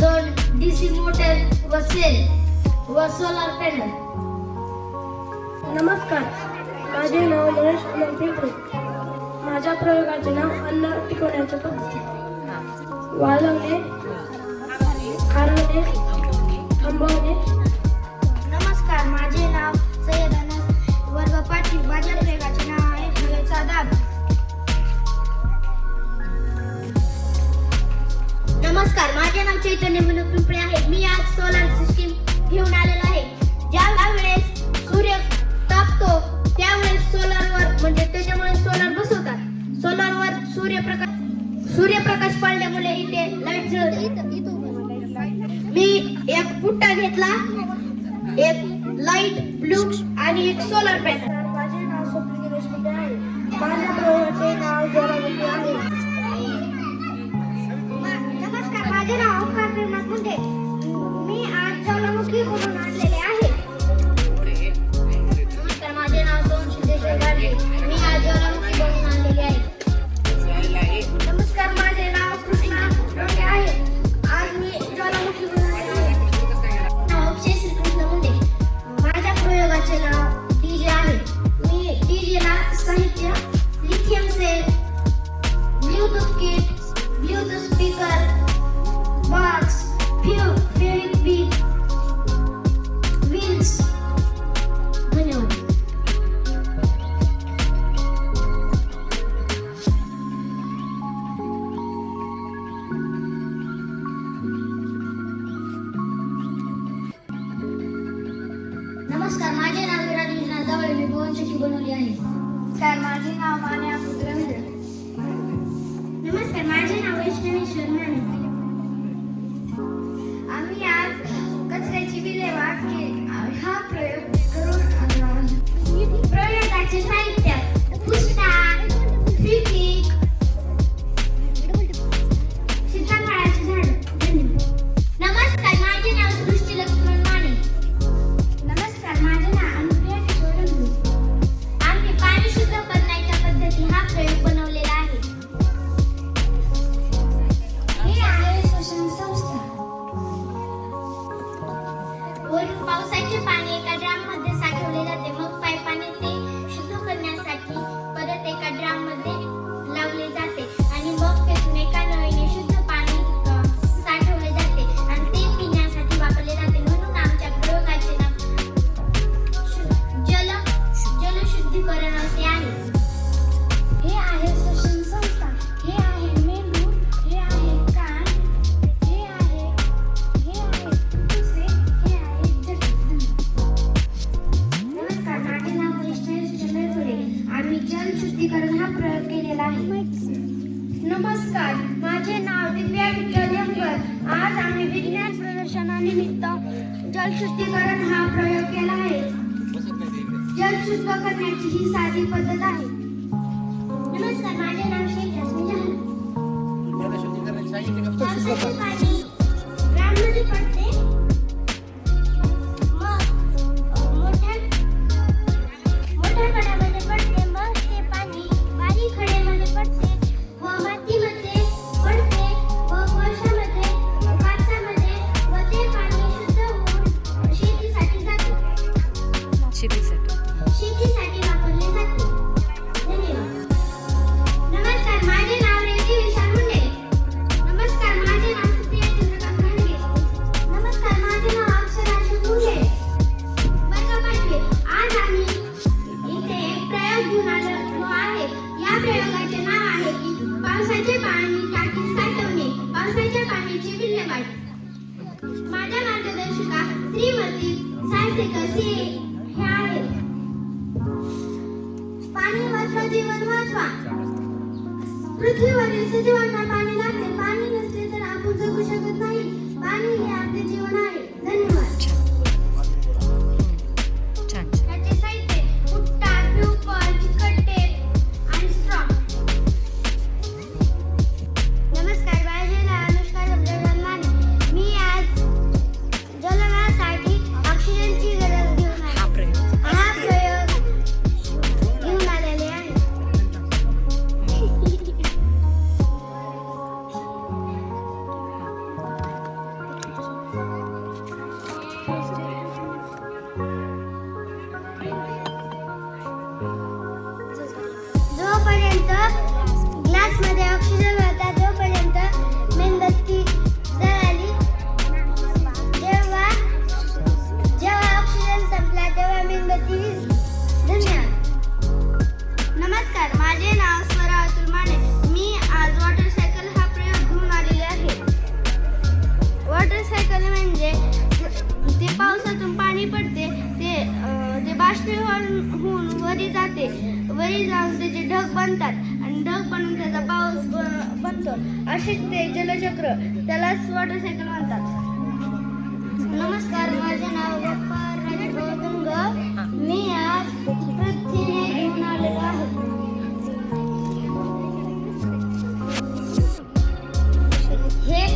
दोन DC motor व cell व सोलार पॅनल नमस्कार. माझे नाव महेश अमन माझ्या प्रयोगाचे नाव अन्न टिकवण्याचे पद्धती. वाजवणे खारवणे थांबवणे. नमस्कार माझे नाव सय्यद अनस वर्ग पाटील माझ्या प्रयोगाचे नाव आहे मुलाचा दाब नमस्कार माझे नाव चैतन्य विनोद पिंपळे आहे. मी आज सोलार सिस्टीम नमस्कार माझे नाव विराज विश्वनाथ जावळे मी पवनचक्की बनवली आहे. सर माझे नाव मान्या पुत्र नमस्कार माझे नाव वैष्णवी शर्मा करण्याची ही साधी पद्धत आहे. नमस्कार माझे नाव शकत नाही पाणी वही जाऊन त्याचे ढग बनतात. आणि ढग बनून त्याचा पाऊस बनतो. असेच ते जलचक्र त्यालाच वॉटर सायकल म्हणतात. नमस्कार माझे नाव गप्पार मी आज पृथ्वीने घेऊन आलेलो आहे. हे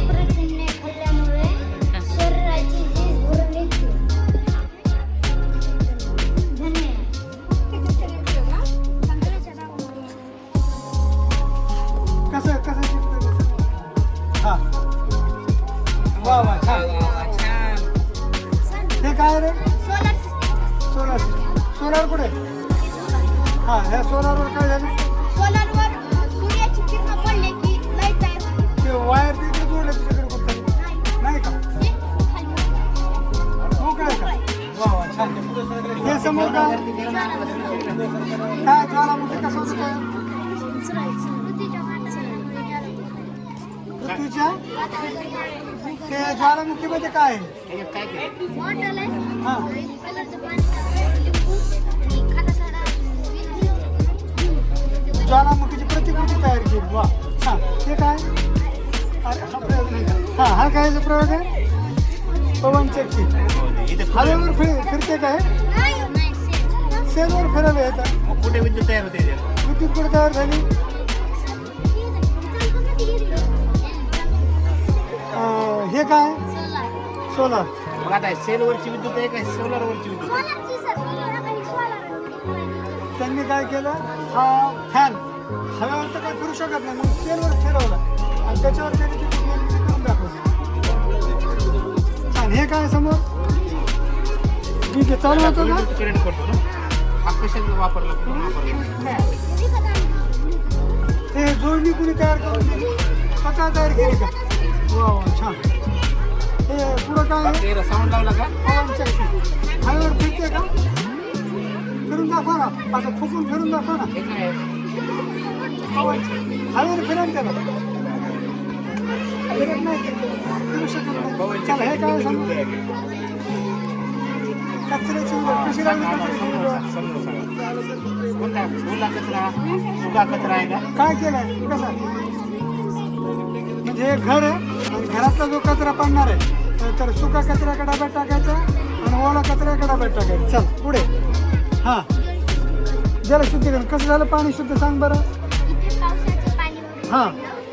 ते ज्वालामुखीमध्ये काय? आहे बॉटल आहे. हा. कलरचं पाणी लिंबू. आणि खाता सोडा ज्वालामुखीची प्रतिकृती तयार केली. वा. छान ते काय? अरे हा प्रयोग नाही का? हा हा काय प्रयोग आहे? पवन चक्की हवेवर फिर फिरते काय? सेलवर. फिरायला येतात मग कुठे विद्युत तयार होते? विद्युत कुठे तयार झाली? हे काय? सोलार. मग आता सेलवरची विद्युत आहे का? सोलरवरची विद्युत आहे? त्यांनी काय केलं? हा फॅन हव्यावर तर काय फिरू शकत नाही. म्हणून सेलवर फिरवला. आणि त्याच्यावर त्यांनी ती करून दाखवली. छान. हे काय समोर? ठीक आहे चालू होतं का विद्युत करंट करतो ना हा कशाचा वापरला कुठून वापरला? हे जोडणी कुणी तयार करून दिली? स्वतः तयार केली का? वा वा छान. हे पुढं काय आहे साऊंड लावला का? पवन चक्की हवेवर फिरते का? फिरून दाखवा ना. असं फुकून फिरून दाखवा ना. हे? पवन हवेवर फिरून त्याला. फिरत नाही. फिरू शकत नाही. चला हे काय सांगू. कचऱ्याची. कशी लागली कचरा? काय केलंय? कसं? म्हणजे हे घर आहे. घरातला जो कचरा पडणार आहे तर- सुका कचऱ्याकडे डब्यात टाकायचा आणि ओला कचऱ्याकडे डब्यात टाकायचा. चल पुढे. हां. जलशुद्धीकरण कसं झालं पाणी शुद्ध सांग बरं? हां.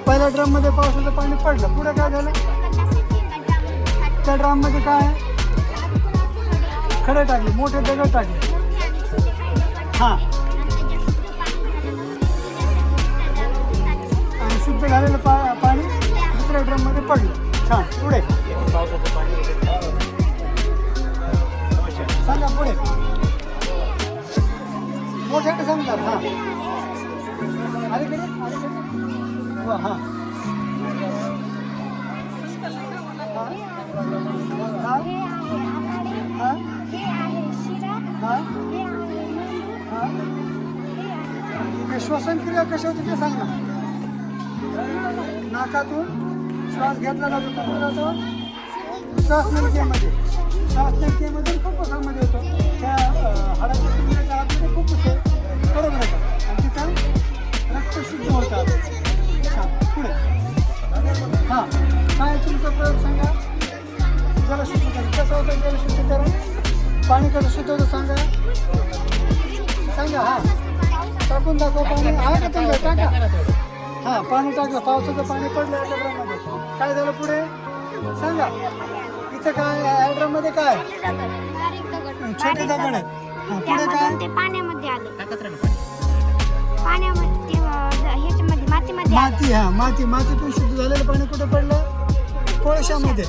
पहिल्या ड्रममध्ये पावसाचं पाणी पडलं. पुढे काय झालं? त्या ड्रममध्ये काय? आहे? खडे टाकले मोठे दगड टाकले. हां. आणि शुद्ध झालेलं पा दुसऱ्या ड्रममध्ये पडलं. छान. पुढे. सांगा पुढे. मोठ्याने सांगतात हां. अलीकडे अलीकडे वा हां. श्वसन क्रिया कशा होती ते सांगा. नाकातून श्वास घेतला जातो तो कुठे जातो. श्वासनलिकेमध्ये श्वासनलिकेमध्ये फुप्फुसामध्ये येतो. त्या हाडाच्या पिंजऱ्याच्या आतमध्ये फुप्फुस आहे बरोबर आहे आणि तिथं रक्त शुद्ध होतात पुढे. हां. काय तुमचा प्रयोग सांगा? जलशुद्धीकरण. कसं होतं जलशुद्धीकरण? पाणी कसं शुद्ध होतं सांगा? सांगा हां. टाकून दाखव पाणी. आहे का तुम्ही? टाका. हां पाणी टाकलं पावसाचं पाणी पडलं काय झालं पुढे? सांगा. इथं काय या ड्रममध्ये काय? छोटे दगड हां पुढे काय? ते पाण्यामध्ये आले. पाण्यामध्ये ते, अं, ह्याच्यामध्ये मातीमध्ये आले. माती हा माती. मातीतून शुद्ध झालेलं पाणी कुठे पडलं? कोळशामध्ये.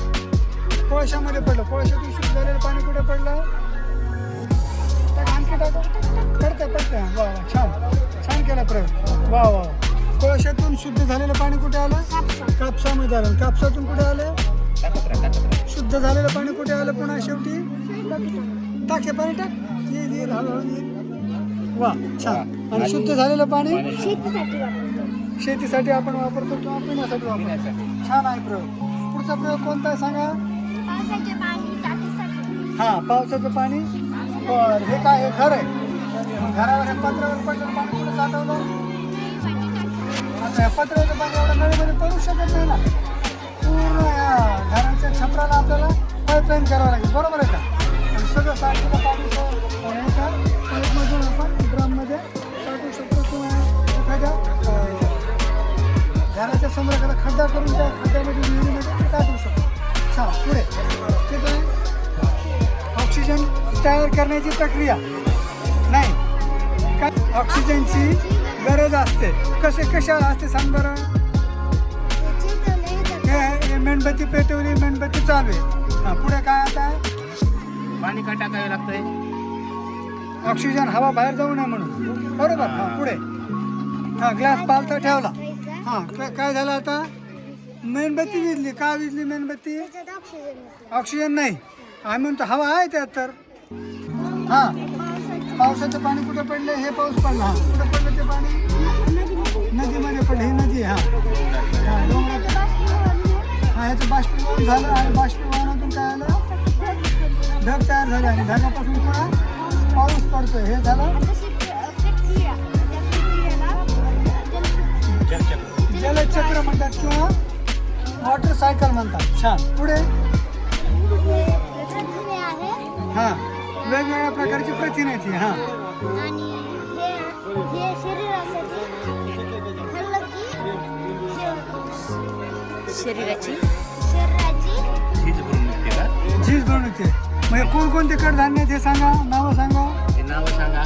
कोळशामध्ये पडलं. कोळशातून शुद्ध झालेलं पाणी कुठे पडलं? टाक, आणखी टाक पडतं पडतं वा वा छान. छान केला प्रयोग. वा वा. कोळशातून शुद्ध झालेलं पाणी कुठे आलं? कापसामध्ये आलं कापसातून कुठे आलं? शुद्ध झालेलं पाणी कुठे आलं पुन्हा शेवटी? टाक हे पाणी टाक. येईल येईल हळूहळू येईल वा छान. आणि शुद्ध झालेलं पाणी? शेतीसाठी वापरतो. शेतीसाठी आपण वापरतो किंवा पिण्यासाठी वापरतो? छान आहे प्रयोग. पुढचा प्रयोग कोणता आहे सांगा? पावसाचे पाणी टाकीसाठी. हा पावसाचं पाणी? बरं हे काय हे घर आहे? घरावर हे पत्र्यावर पडलेलं पाणी कुठे साठवलं? आता या पत्र्याचं पाणी एवढं नळीमध्ये पडू शकत नाही ना. पूर्ण या घराच्या छपराला आपल्याला पाईपलाईन करावं लागेल. बरोबर आहे का? आणि सगळं साठलेलं पाणी ह्याच्या पाईपमधून आपण ड्रममध्ये साठवू शकतो किंवा एखाद्या घराच्या समोर एखादा खड्डा करून त्या खड्ड्यामध्ये विहिरीमध्ये टाकू शकतो. छान पुढे. ते काय? ऑक्सिजन तयार करण्याची प्रक्रिया. नाही. काय? ऑक्सिजनची गरज असते. कसे कशा असते सांग बरं? हे हे मेणबत्ती पेटवली मेणबत्ती चालू आहे. हां पुढे काय आता? पाणी का टाकावे लागतंय? ऑक्सिजन हवा बाहेर जाऊ नये म्हणून. बरोबर? हां पुढे. हां ग्लास पालता ठेवला. हां काय- काय झालं आता? मेणबत्ती विजली. का विजली मेणबत्ती? ऑक्सिजन नाही. आम्ही म्हणतो हवा आहे त्यात तर. हां. पावसाचं पाणी कुठं पडलं हे पाऊस पडला. हां कुठं पडलं ते पाणी? नदीमध्ये पडलं. ही नदी हां. हां डोंगरात हां याचं बाष्पीभवन झालं आणि बाष्पीभवनातून काय आलं? ढग तयार झाले आणि ढगापासून पुन्हा पाऊस पडतोय. हे झालं? जलचक्र म्हणतात किंवा वॉटर सायकल म्हणतात. छान. पुढे? हां. वेगवेगळ्या प्रकारची प्रथिने ती हां आणि हे हे शरीरासाठी खाल्लं की शे- शरीराची? शरीराची? हीच भरून निघते का? झीज बनवून येते म्हणजे कोणकोणते कडधान्य हे सांगा? नावं सांगा. हे नावं सांगा.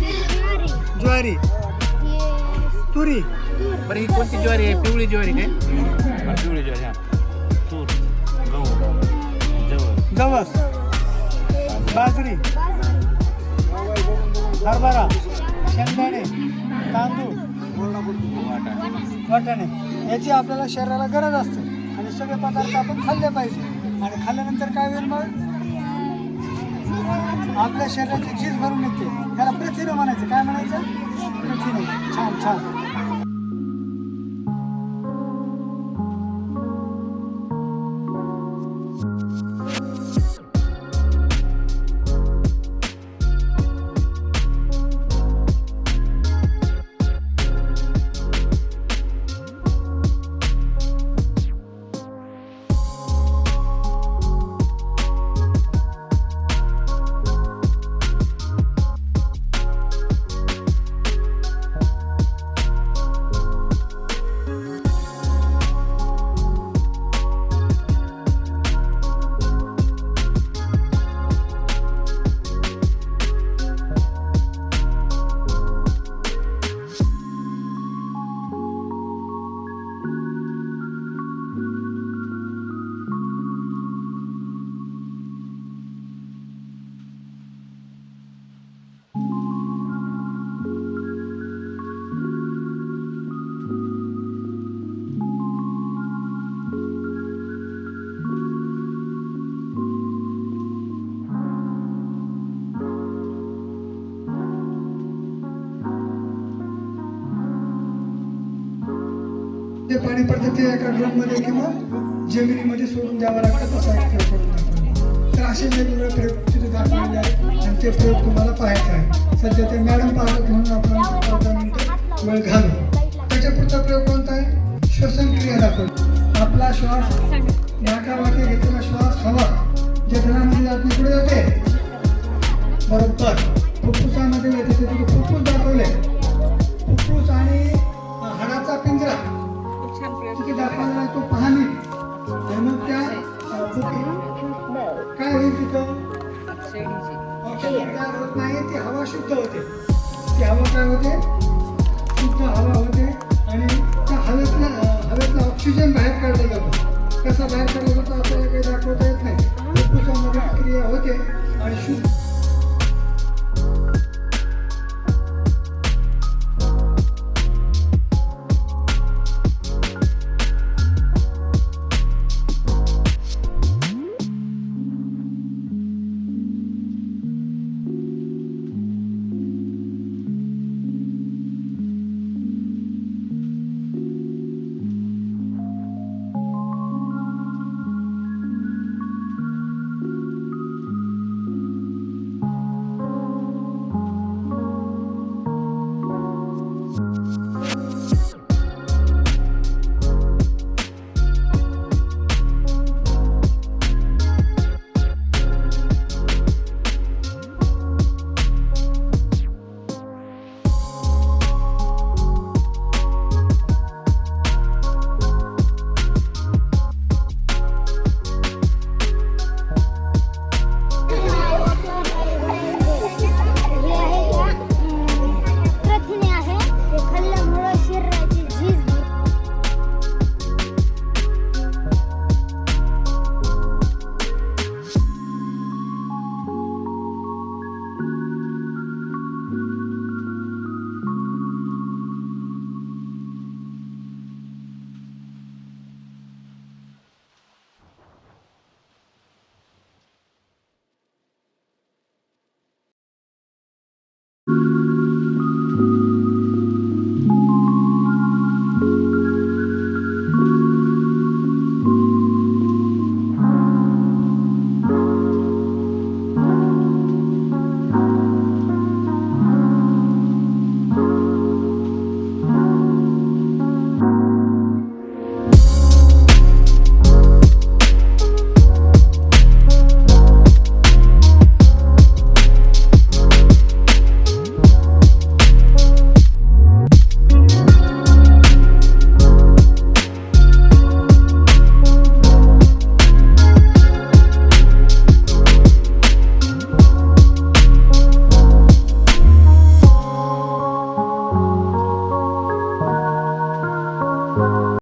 ज्वारी, ज्वारी. हे तुरी. बरं ही कोणती ज्वारी आहे? पिवळी ज्वारी काय? पिवळी ज्वारी हा. तूर गहू जवळ जवस. बाजरी. हरभरा. शेंगदाणे. तांदूळ. वाटाणे. याची आपल्याला शरीराला गरज असते. आणि सगळे पदार्थ आपण खाल्ले पाहिजे. आणि खाल्ल्यानंतर काय होईल मग? आपल्या शरीराची झीज भरून निघते. त्याला प्रथिने म्हणायचं. काय म्हणायचं? प्रथिने. छान छान. जे पाणी पडतं ते एका ड्रममध्ये किंवा जमिनीमध्ये सोडून द्यावं लागतं तसा एक प्रयोग करून तर असे वेगवेगळे प्रयोग तिथे दाखवलेले आहेत आणि ते प्रयोग तुम्हाला पाहायचे आहे सध्या ते मॅडम पाहतात म्हणून आपण चौदा वेळ घालू. त्याच्या पुढचा प्रयोग कोणता आहे? श्वसन क्रिया दाखवतो आपला श्वास नाकामागे घेतलेला श्वास हवा जठरामध्ये जात नाही पुढे जाते. बरोबर. फुफ्फुसामध्ये येते तिथे फुफ्फुस दाखवले.